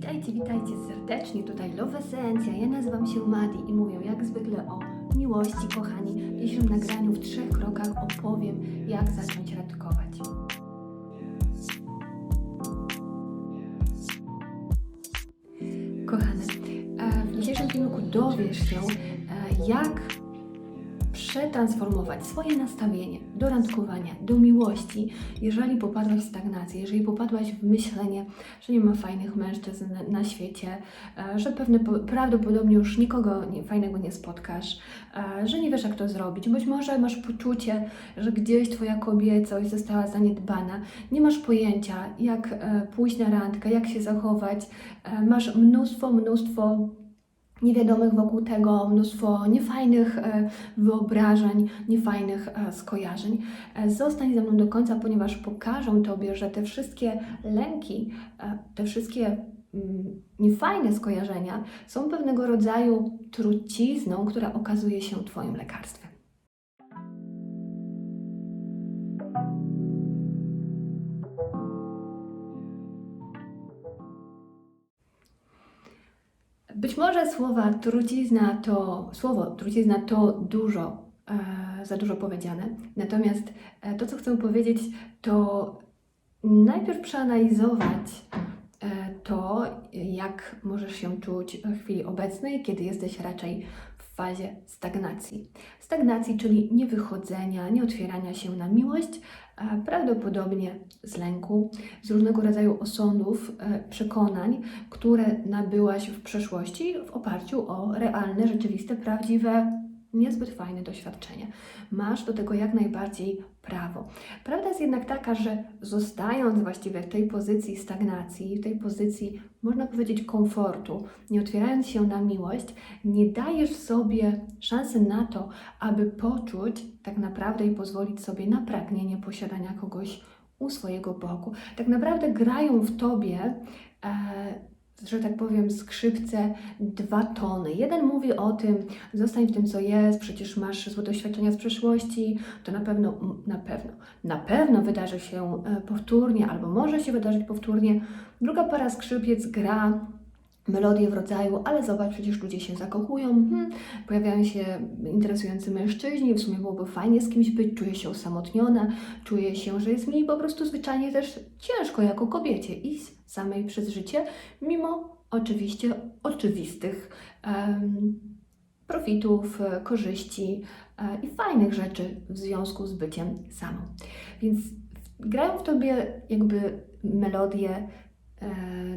Witajcie, witajcie serdecznie, tutaj Love Esencja, ja nazywam się Madi i mówię jak zwykle o miłości, kochani. W dzisiejszym nagraniu w trzech krokach opowiem, jak zacząć randkować. Kochane, e, w dzisiejszym filmiku dowiesz się, e, jak przetransformować swoje nastawienie do randkowania, do miłości, jeżeli popadłaś w stagnację, jeżeli popadłaś w myślenie, że nie ma fajnych mężczyzn na, świecie, e, że pewne, po- prawdopodobnie już nikogo fajnego nie spotkasz, e, że nie wiesz jak to zrobić, być może masz poczucie, że gdzieś Twoja kobiecość została zaniedbana, nie masz pojęcia jak e, pójść na randkę, jak się zachować, masz mnóstwo, mnóstwo niewiadomych wokół tego, mnóstwo niefajnych e, wyobrażeń, niefajnych e, skojarzeń. E, Zostań ze mną do końca, ponieważ pokażę Tobie, że te wszystkie lęki, te wszystkie mm, niefajne skojarzenia są pewnego rodzaju trucizną, która okazuje się Twoim lekarstwem. Być może słowa trucizna to słowo trucizna to dużo, e, za dużo powiedziane. Natomiast e, to, co chcę powiedzieć, to najpierw przeanalizować e, to, jak możesz się czuć w chwili obecnej, kiedy jesteś raczej fazie stagnacji. Stagnacji, czyli niewychodzenia, nieotwierania się na miłość, prawdopodobnie z lęku, z różnego rodzaju osądów, e, przekonań, które nabyłaś w przeszłości w oparciu o realne, rzeczywiste, prawdziwe, niezbyt fajne doświadczenie. Masz do tego jak najbardziej prawo. Prawda jest jednak taka, że zostając właściwie w tej pozycji stagnacji, w tej pozycji, można powiedzieć, komfortu, nie otwierając się na miłość, nie dajesz sobie szansy na to, aby poczuć tak naprawdę i pozwolić sobie na pragnienie posiadania kogoś u swojego boku. Tak naprawdę grają w tobie, e, że tak powiem, skrzypce dwa tony. Jeden mówi o tym, zostań w tym, co jest, przecież masz złe doświadczenia z przeszłości, to na pewno, na pewno, na pewno wydarzy się e, powtórnie, albo może się wydarzyć powtórnie. Druga para skrzypiec gra melodię w rodzaju, ale zobacz, przecież ludzie się zakochują, hmm, pojawiają się interesujący mężczyźni, w sumie byłoby fajnie z kimś być, czuję się osamotniona, czuję się, że jest mi po prostu zwyczajnie też ciężko jako kobiecie iść samej przez życie, mimo oczywiście oczywistych em, profitów, korzyści e, i fajnych rzeczy w związku z byciem samą. Więc grają w tobie jakby melodie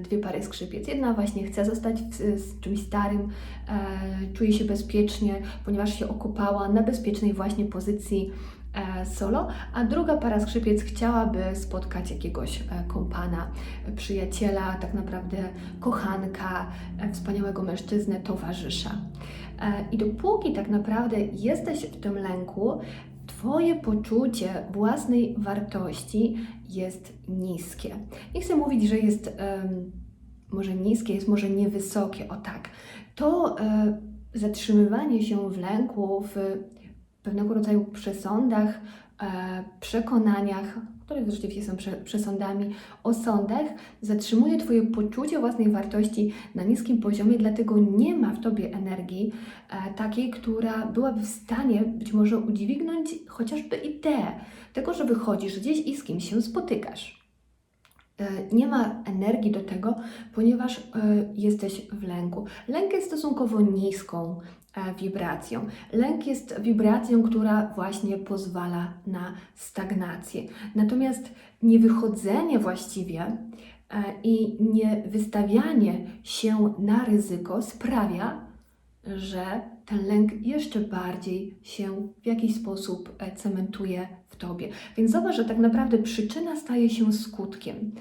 dwie pary skrzypiec. Jedna właśnie chce zostać w, z czymś starym, e, czuje się bezpiecznie, ponieważ się okopała na bezpiecznej właśnie pozycji e, solo, a druga para skrzypiec chciałaby spotkać jakiegoś e, kompana, e, przyjaciela, tak naprawdę kochanka, e, wspaniałego mężczyznę, towarzysza. E, I dopóki tak naprawdę jesteś w tym lęku, Twoje poczucie własnej wartości jest niskie. Nie chcę mówić, że jest em, może niskie, jest może niewysokie, o tak. To e, zatrzymywanie się w lęku, w pewnego rodzaju przesądach, e, przekonaniach, które rzeczywiście są prze, przesądami, osądach, zatrzymuje Twoje poczucie własnej wartości na niskim poziomie, dlatego nie ma w Tobie energii e, takiej, która byłaby w stanie być może udźwignąć chociażby ideę tego, że wychodzisz gdzieś i z kimś się spotykasz. E, Nie ma energii do tego, ponieważ e, jesteś w lęku. Lęk jest stosunkowo niską wibracją. Lęk jest wibracją, która właśnie pozwala na stagnację. Natomiast niewychodzenie właściwie e, i nie wystawianie się na ryzyko sprawia, że ten lęk jeszcze bardziej się w jakiś sposób e, cementuje w tobie. Więc zobacz, że tak naprawdę przyczyna staje się skutkiem.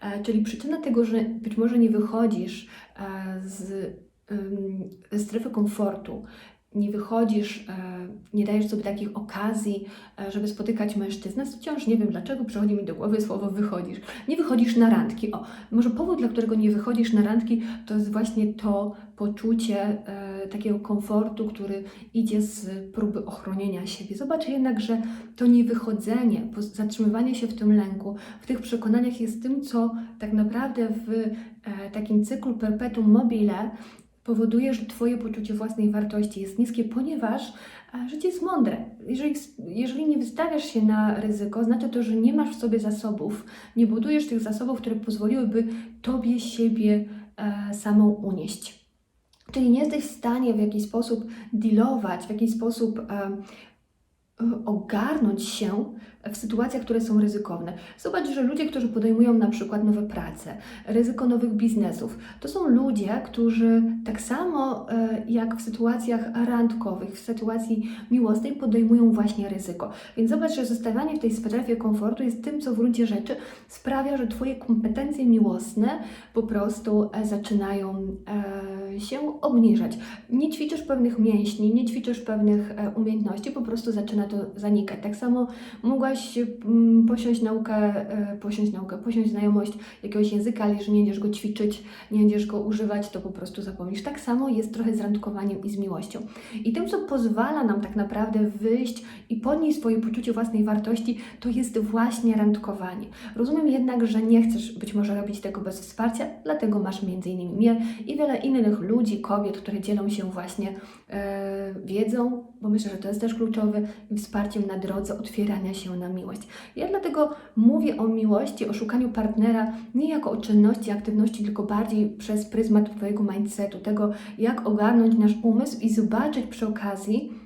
E, Czyli przyczyna tego, że być może nie wychodzisz e, z ze strefy komfortu nie wychodzisz, e, nie dajesz sobie takich okazji, e, żeby spotykać mężczyznę, wciąż nie wiem dlaczego przychodzi mi do głowy słowo wychodzisz. Nie wychodzisz na randki. O, może powód, dla którego nie wychodzisz na randki, to jest właśnie to poczucie e, takiego komfortu, który idzie z próby ochronienia siebie. Zobacz jednak, że to niewychodzenie, zatrzymywanie się w tym lęku, w tych przekonaniach jest tym, co tak naprawdę w takim cyklu perpetuum mobile powoduje, że Twoje poczucie własnej wartości jest niskie, ponieważ e, życie jest mądre. Jeżeli, jeżeli nie wystawiasz się na ryzyko, znaczy to, że nie masz w sobie zasobów, nie budujesz tych zasobów, które pozwoliłyby Tobie siebie e, samą unieść. Czyli nie jesteś w stanie w jakiś sposób dealować, w jakiś sposób e, ogarnąć się w sytuacjach, które są ryzykowne. Zobacz, że ludzie, którzy podejmują na przykład nowe prace, ryzyko nowych biznesów, to są ludzie, którzy tak samo e, jak w sytuacjach randkowych, w sytuacji miłosnej podejmują właśnie ryzyko. Więc zobacz, że zostawanie w tej strefie komfortu jest tym, co w gruncie rzeczy sprawia, że Twoje kompetencje miłosne po prostu e, zaczynają e, się obniżać. Nie ćwiczysz pewnych mięśni, nie ćwiczysz pewnych e, umiejętności, po prostu zaczyna to zanikać. Tak samo mogłaś mm, posiąść naukę, e, posiąść naukę, posiąść znajomość jakiegoś języka, ale jeżeli nie będziesz go ćwiczyć, nie będziesz go używać, to po prostu zapomnisz. Tak samo jest trochę z randkowaniem i z miłością. I tym, co pozwala nam tak naprawdę wyjść i podnieść swoje poczucie własnej wartości, to jest właśnie randkowanie. Rozumiem jednak, że nie chcesz być może robić tego bez wsparcia, dlatego masz innymi mnie i wiele innych ludzi, kobiet, które dzielą się właśnie wiedzą, bo myślę, że to jest też kluczowe, i wsparciem na drodze otwierania się na miłość. Ja dlatego mówię o miłości, o szukaniu partnera nie jako o czynności, aktywności, tylko bardziej przez pryzmat Twojego mindsetu, tego jak ogarnąć nasz umysł i zobaczyć przy okazji,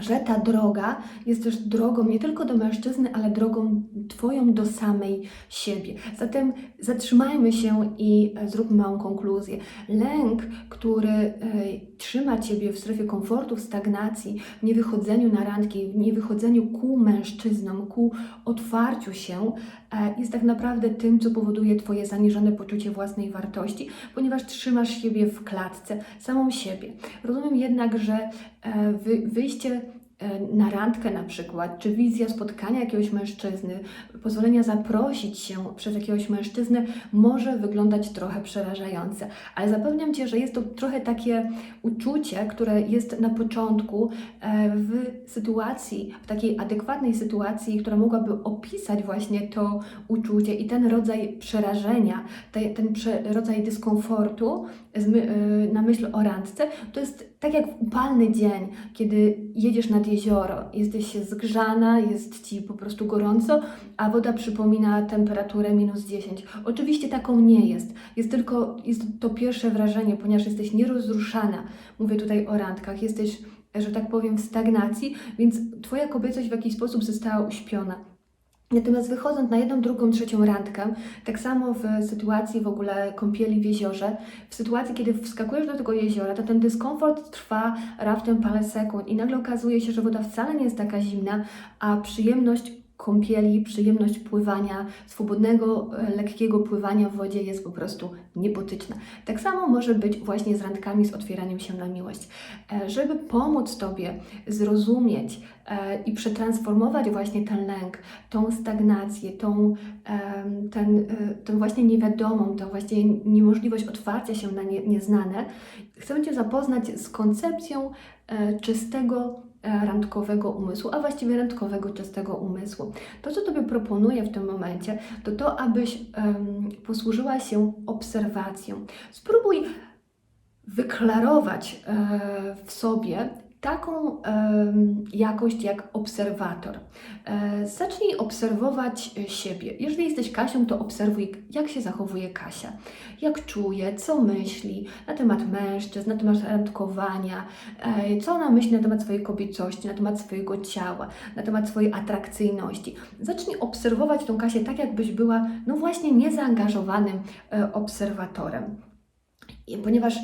że ta droga jest też drogą nie tylko do mężczyzny, ale drogą Twoją do samej siebie. Zatem zatrzymajmy się i e, zróbmy małą konkluzję. Lęk, który e, trzyma Ciebie w strefie komfortu, w stagnacji, w niewychodzeniu na randki, w niewychodzeniu ku mężczyznom, ku otwarciu się, jest tak naprawdę tym, co powoduje Twoje zaniżone poczucie własnej wartości, ponieważ trzymasz siebie w klatce, samą siebie. Rozumiem jednak, że e, wy, wyjście e, na randkę na przykład, czy wizja spotkania jakiegoś mężczyzny, pozwolenia zaprosić się przez jakiegoś mężczyznę może wyglądać trochę przerażające, ale zapewniam Cię, że jest to trochę takie uczucie, które jest na początku e, w sytuacji, w takiej adekwatnej sytuacji, która mogłaby opisać właśnie to uczucie i ten rodzaj przerażenia, te, ten rodzaj dyskomfortu y, na myśl o randce, to jest tak jak w upalny dzień, kiedy jedziesz nad jezioro, jesteś zgrzana, jest Ci po prostu gorąco, a woda przypomina temperaturę minus 10. Oczywiście taką nie jest. Jest tylko jest to pierwsze wrażenie, ponieważ jesteś nierozruszana. Mówię tutaj o randkach. Jesteś, że tak powiem, w stagnacji, więc Twoja kobiecość w jakiś sposób została uśpiona. Natomiast wychodząc na jedną, drugą, trzecią randkę, tak samo w sytuacji w ogóle kąpieli w jeziorze, w sytuacji, kiedy wskakujesz do tego jeziora, to ten dyskomfort trwa raptem parę sekund i nagle okazuje się, że woda wcale nie jest taka zimna, a przyjemność kąpieli, przyjemność pływania, swobodnego, e, lekkiego pływania w wodzie jest po prostu niepotyczna. Tak samo może być właśnie z randkami, z otwieraniem się na miłość. E, Żeby pomóc Tobie zrozumieć e, i przetransformować właśnie ten lęk, tą stagnację, tą, ten, tą właśnie niewiadomą, tą właśnie niemożliwość otwarcia się na nie, nieznane, chcę Cię zapoznać z koncepcją czystego randkowego umysłu, a właściwie randkowego czystego umysłu. To, co Tobie proponuję w tym momencie, to to, abyś em, posłużyła się obserwacją. Spróbuj wyklarować e, w sobie taką em, jakość jak obserwator. E, zacznij obserwować e, siebie. Jeżeli jesteś Kasią, to obserwuj, jak się zachowuje Kasia, jak czuje, co myśli na temat mężczyzn, na temat randkowania, e, co ona myśli na temat swojej kobiecości, na temat swojego ciała, na temat swojej atrakcyjności. Zacznij obserwować tą Kasię tak, jakbyś była, no właśnie, niezaangażowanym e, obserwatorem. Ponieważ e,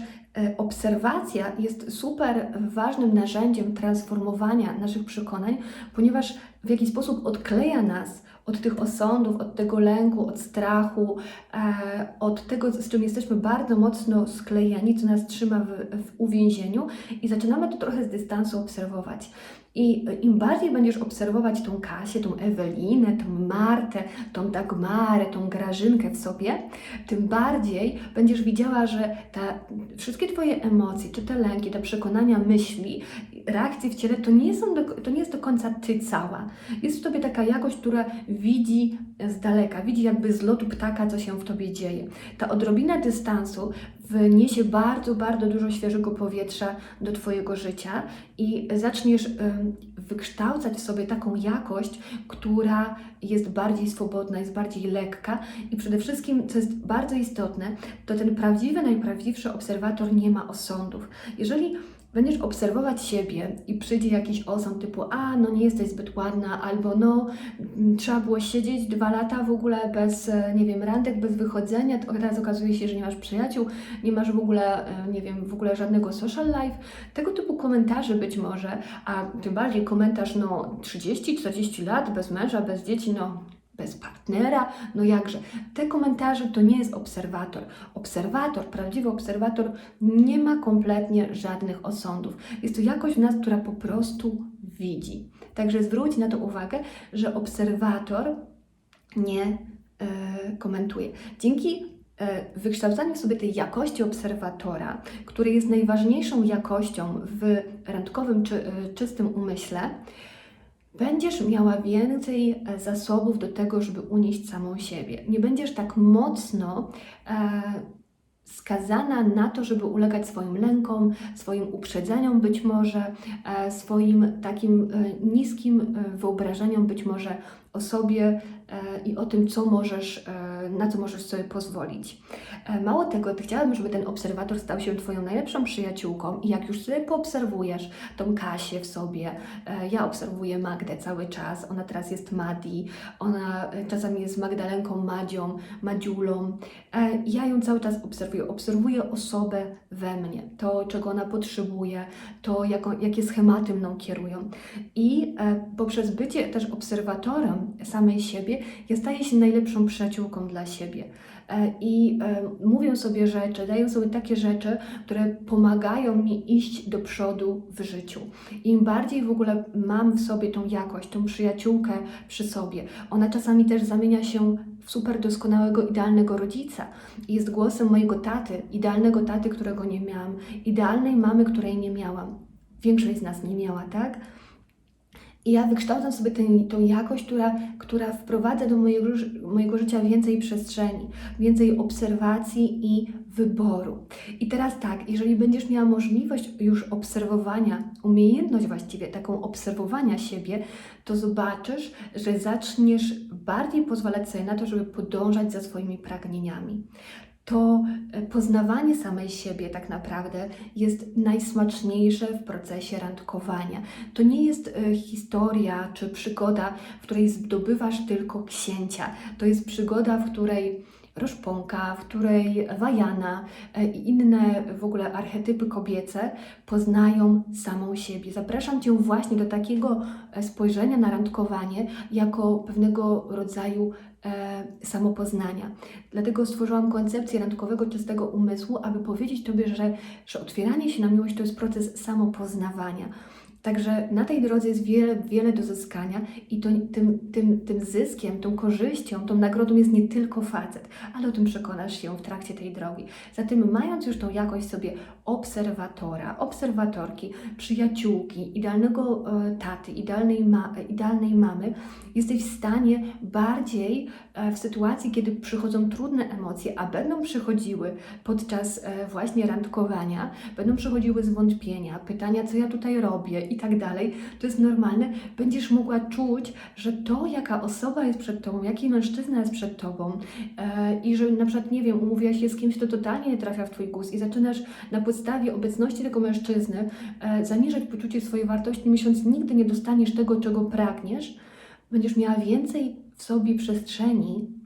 obserwacja jest super ważnym narzędziem transformowania naszych przekonań, ponieważ w jakiś sposób odkleja nas od tych osądów, od tego lęku, od strachu, e, od tego, z czym jesteśmy bardzo mocno sklejeni, co nas trzyma w, w uwięzieniu i zaczynamy to trochę z dystansu obserwować. I im bardziej będziesz obserwować tą Kasię, tą Ewelinę, tą Martę, tą Dagmarę, tą Grażynkę w sobie, tym bardziej będziesz widziała, że ta, wszystkie Twoje emocje, czy te lęki, te przekonania, myśli, reakcje w ciele, to nie, są do, to nie jest do końca Ty cała. Jest w Tobie taka jakość, która widzi z daleka, widzi jakby z lotu ptaka, co się w Tobie dzieje. Ta odrobina dystansu wniesie bardzo, bardzo dużo świeżego powietrza do Twojego życia i zaczniesz ym, wykształcać w sobie taką jakość, która jest bardziej swobodna, jest bardziej lekka i przede wszystkim, co jest bardzo istotne, to ten prawdziwy, najprawdziwszy obserwator nie ma osądów. Jeżeli będziesz obserwować siebie i przyjdzie jakiś osąd typu, a no nie jesteś zbyt ładna, albo no m, trzeba było siedzieć dwa lata w ogóle bez, e, nie wiem, randek, bez wychodzenia, to teraz okazuje się, że nie masz przyjaciół, nie masz w ogóle, e, nie wiem, w ogóle żadnego social life, tego typu komentarze być może, a tym bardziej komentarz, no 30-40 lat bez męża, bez dzieci, no bez partnera, no jakże. Te komentarze to nie jest obserwator. Obserwator, prawdziwy obserwator nie ma kompletnie żadnych osądów. Jest to jakość w nas, która po prostu widzi. Także zwróć na to uwagę, że obserwator nie e, komentuje. Dzięki e, wykształcaniu sobie tej jakości obserwatora, który jest najważniejszą jakością w randkowym czy e, czystym umyśle, będziesz miała więcej e, zasobów do tego, żeby unieść samą siebie. Nie będziesz tak mocno e, skazana na to, żeby ulegać swoim lękom, swoim uprzedzeniom być może, e, swoim takim e, niskim e, wyobrażeniom być może o sobie i o tym, co możesz, e, na co możesz sobie pozwolić. E, Mało tego, ty chciałabym, żeby ten obserwator stał się Twoją najlepszą przyjaciółką i jak już sobie poobserwujesz tą Kasię w sobie, e, ja obserwuję Magdę cały czas, ona teraz jest Madi, ona e, czasami jest Magdalenką Madzią, Madziulą, e, ja ją cały czas obserwuję, obserwuję osobę we mnie, to czego ona potrzebuje, to jakie schematy mną kierują i e, poprzez bycie też obserwatorem samej siebie, ja staję się najlepszą przyjaciółką dla siebie. E, I e, mówię sobie rzeczy, daję sobie takie rzeczy, które pomagają mi iść do przodu w życiu. Im bardziej w ogóle mam w sobie tą jakość, tą przyjaciółkę przy sobie, ona czasami też zamienia się w super doskonałego, idealnego rodzica. Jest głosem mojego taty, idealnego taty, którego nie miałam, idealnej mamy, której nie miałam. Większość z nas nie miała, tak? I ja wykształcam sobie tę, tą jakość, która, która wprowadza do mojego, mojego życia więcej przestrzeni, więcej obserwacji i wyboru. I teraz tak, jeżeli będziesz miała możliwość już obserwowania, umiejętność właściwie taką obserwowania siebie, to zobaczysz, że zaczniesz bardziej pozwalać sobie na to, żeby podążać za swoimi pragnieniami to e, poznawanie samej siebie tak naprawdę jest najsmaczniejsze w procesie randkowania. To nie jest e, historia czy przygoda, w której zdobywasz tylko księcia. To jest przygoda, w której Roszponka, w której Wajana e, i inne w ogóle archetypy kobiece poznają samą siebie. Zapraszam Cię właśnie do takiego spojrzenia na randkowanie jako pewnego rodzaju e, samopoznania. Dlatego stworzyłam koncepcję randkowego czystego umysłu, aby powiedzieć Tobie, że, że otwieranie się na miłość to jest proces samopoznawania. Także na tej drodze jest wiele, wiele do zyskania i to, tym, tym, tym zyskiem, tą korzyścią, tą nagrodą jest nie tylko facet, ale o tym przekonasz się w trakcie tej drogi. Zatem mając już tą jakość sobie obserwatora, obserwatorki, przyjaciółki, idealnego e, taty, idealnej, ma, idealnej mamy, jesteś w stanie bardziej e, w sytuacji, kiedy przychodzą trudne emocje, a będą przychodziły podczas e, właśnie randkowania, będą przychodziły zwątpienia, pytania, co ja tutaj robię i tak dalej, to jest normalne, będziesz mogła czuć, że to, jaka osoba jest przed tobą, jaki mężczyzna jest przed tobą e, i że na przykład, nie wiem, umówiłaś się z kimś, kto totalnie nie trafia w twój gust i zaczynasz na podstawie obecności tego mężczyzny e, zaniżać poczucie swojej wartości, myśląc, nigdy nie dostaniesz tego, czego pragniesz, będziesz miała więcej w sobie przestrzeni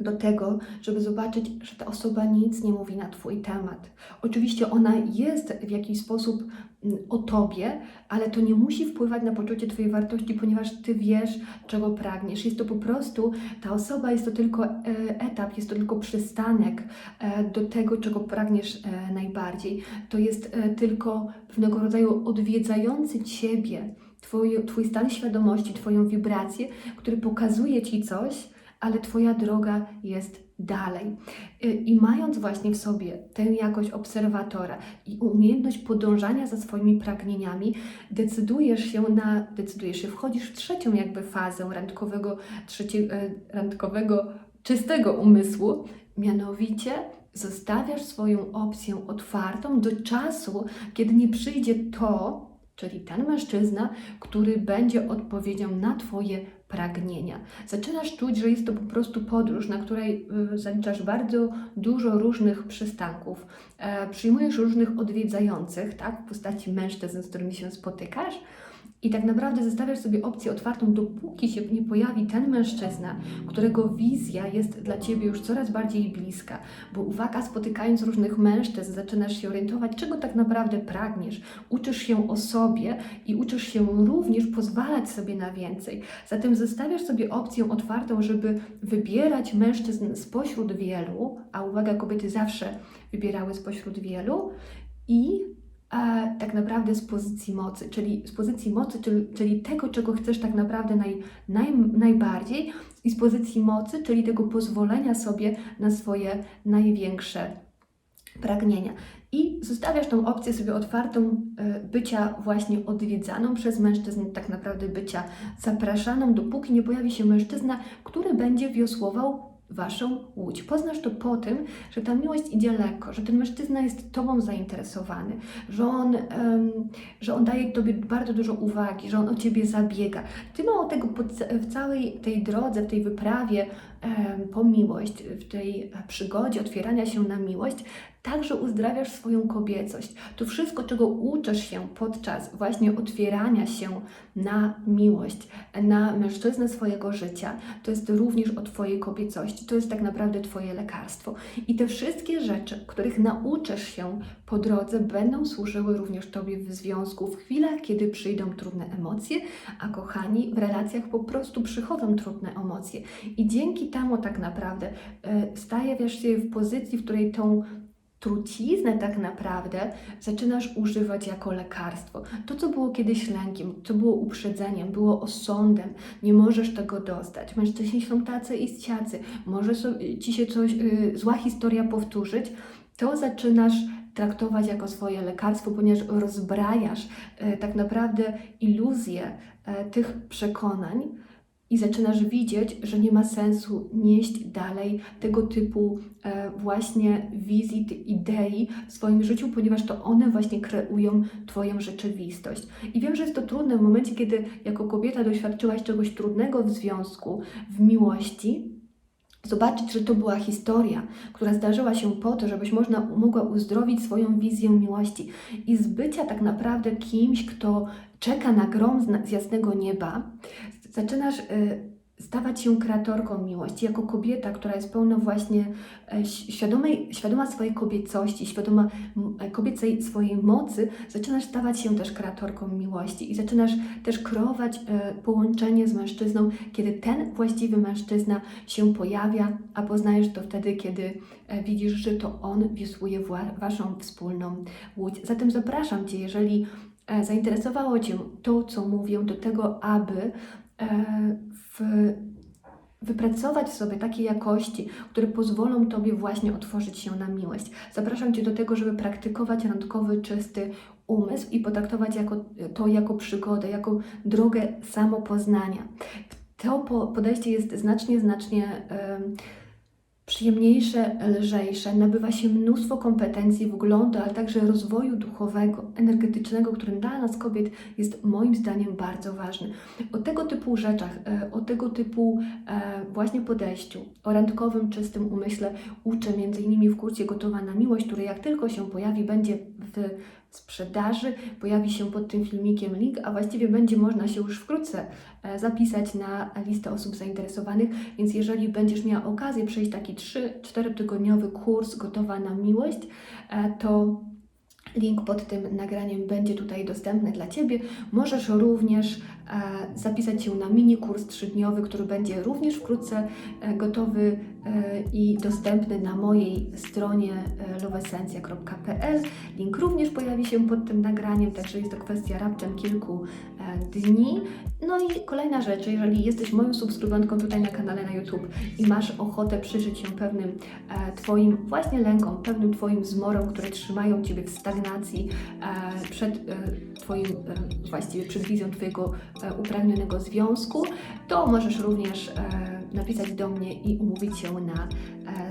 do tego, żeby zobaczyć, że ta osoba nic nie mówi na Twój temat. Oczywiście ona jest w jakiś sposób mm, o Tobie, ale to nie musi wpływać na poczucie Twojej wartości, ponieważ Ty wiesz, czego pragniesz. Jest to po prostu, ta osoba jest to tylko e, etap, jest to tylko przystanek e, do tego, czego pragniesz e, najbardziej. To jest tylko pewnego rodzaju odwiedzający Ciebie, twój, twój stan świadomości, Twoją wibrację, który pokazuje Ci coś, ale Twoja droga jest dalej. Y, I mając właśnie w sobie tę jakość obserwatora i umiejętność podążania za swoimi pragnieniami, decydujesz się na, decydujesz się, wchodzisz w trzecią jakby fazę randkowego, trzeciego, randkowego czystego umysłu, mianowicie zostawiasz swoją opcję otwartą do czasu, kiedy nie przyjdzie to, czyli ten mężczyzna, który będzie odpowiedzią na Twoje pragnienia. Zaczynasz czuć, że jest to po prostu podróż, na której y, zaliczasz bardzo dużo różnych przystanków. E, przyjmujesz różnych odwiedzających, tak, w postaci mężczyzn, z którymi się spotykasz. I tak naprawdę zostawiasz sobie opcję otwartą, dopóki się nie pojawi ten mężczyzna, którego wizja jest dla ciebie już coraz bardziej bliska. Bo uwaga, spotykając różnych mężczyzn, zaczynasz się orientować, czego tak naprawdę pragniesz. Uczysz się o sobie i uczysz się również pozwalać sobie na więcej. Zatem zostawiasz sobie opcję otwartą, żeby wybierać mężczyzn spośród wielu, a uwaga, kobiety zawsze wybierały spośród wielu i a tak naprawdę z pozycji mocy, czyli z pozycji mocy, czyli, czyli tego, czego chcesz tak naprawdę naj, naj, najbardziej, i z pozycji mocy, czyli tego pozwolenia sobie na swoje największe pragnienia. I zostawiasz tą opcję sobie otwartą e, bycia właśnie odwiedzaną przez mężczyzn, tak naprawdę bycia zapraszaną, dopóki nie pojawi się mężczyzna, który będzie wiosłował Waszą łódź. Poznasz to po tym, że ta miłość idzie lekko, że ten mężczyzna jest Tobą zainteresowany, że on, um, że on daje Tobie bardzo dużo uwagi, że on o Ciebie zabiega. Ty mało tego w całej tej drodze, w tej wyprawie po miłość, w tej przygodzie otwierania się na miłość, także uzdrawiasz swoją kobiecość. To wszystko, czego uczysz się podczas właśnie otwierania się na miłość, na mężczyznę swojego życia, to jest również o Twojej kobiecości. To jest tak naprawdę Twoje lekarstwo. I te wszystkie rzeczy, których nauczysz się po drodze, będą służyły również Tobie w związku w chwilach, kiedy przyjdą trudne emocje, a kochani, w relacjach po prostu przychodzą trudne emocje. I dzięki temu tak naprawdę yy, stawiasz się w pozycji, w której tą truciznę tak naprawdę zaczynasz używać jako lekarstwo. To, co było kiedyś lękiem, co było uprzedzeniem, było osądem, nie możesz tego dostać. Mężczyźni są tacy i ciacy, może ci się coś, yy, zła historia powtórzyć, to zaczynasz traktować jako swoje lekarstwo, ponieważ rozbrajasz yy, tak naprawdę iluzję tych przekonań, i zaczynasz widzieć, że nie ma sensu nieść dalej tego typu e, właśnie wizji, idei w swoim życiu, ponieważ to one właśnie kreują Twoją rzeczywistość. I wiem, że jest to trudne w momencie, kiedy jako kobieta doświadczyłaś czegoś trudnego w związku, w miłości, zobaczyć, że to była historia, która zdarzyła się po to, żebyś można, mogła uzdrowić swoją wizję miłości i z bycia tak naprawdę kimś, kto czeka na grom z jasnego nieba, zaczynasz y, stawać się kreatorką miłości, jako kobieta, która jest pełna właśnie e, świadomej, świadoma swojej kobiecości, świadoma e, kobiecej swojej mocy, zaczynasz stawać się też kreatorką miłości i zaczynasz też kreować e, połączenie z mężczyzną, kiedy ten właściwy mężczyzna się pojawia, a poznajesz to wtedy, kiedy widzisz, że to on wiosłuje waszą wspólną łódź. Zatem zapraszam Cię, jeżeli zainteresowało Cię to, co mówię, do tego, aby w, wypracować sobie takie jakości, które pozwolą Tobie właśnie otworzyć się na miłość. Zapraszam Cię do tego, żeby praktykować randkowy, czysty umysł i potraktować jako, to jako przygodę, jako drogę samopoznania. To podejście jest znacznie, znacznie przyjemniejsze, lżejsze, nabywa się mnóstwo kompetencji, wglądu, ale także rozwoju duchowego, energetycznego, który dla nas kobiet jest moim zdaniem bardzo ważny. O tego typu rzeczach, e, o tego typu e, właśnie podejściu, o randkowym, czystym umyśle uczę m.in. w kurcie Gotowa na Miłość, który jak tylko się pojawi, będzie w sprzedaży. Pojawi się pod tym filmikiem link, a właściwie będzie można się już wkrótce e, zapisać na listę osób zainteresowanych, więc jeżeli będziesz miała okazję przejść taki 3-4 tygodniowy kurs Gotowa na miłość, e, to link pod tym nagraniem będzie tutaj dostępny dla Ciebie. Możesz również e, zapisać się na mini kurs trzydniowy, który będzie również wkrótce e, gotowy e, i dostępny na mojej stronie lovesencja.pl. Link również pojawi się pod tym nagraniem, także jest to kwestia raptem kilku dni. No i kolejna rzecz, jeżeli jesteś moją subskrybentką tutaj na kanale na YouTube i masz ochotę przyjrzeć się pewnym Twoim właśnie lękom, pewnym Twoim zmorom, które trzymają Ciebie w stagnacji e, przed e, Twoim, e, właściwie przed wizją Twojego upragnionego związku, to możesz również napisać do mnie i umówić się na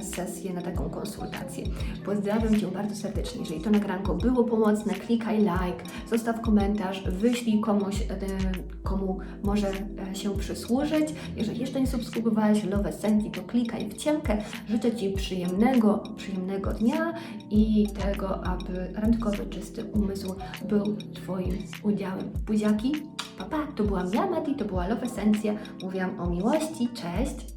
sesję, na taką konsultację. Pozdrawiam Cię bardzo serdecznie. Jeżeli to nagranko było pomocne, klikaj like, zostaw komentarz, wyślij komuś, komu może się przysłużyć. Jeżeli jeszcze nie subskrybowałeś Love Sensi, to klikaj w ciemkę. Życzę Ci przyjemnego, przyjemnego dnia i tego, aby randkowy, czysty umysł był Twoim udziałem. Buziaki, papa, to byłam ja, Mati, to była Love Esencja. Mówiłam o miłości, cześć!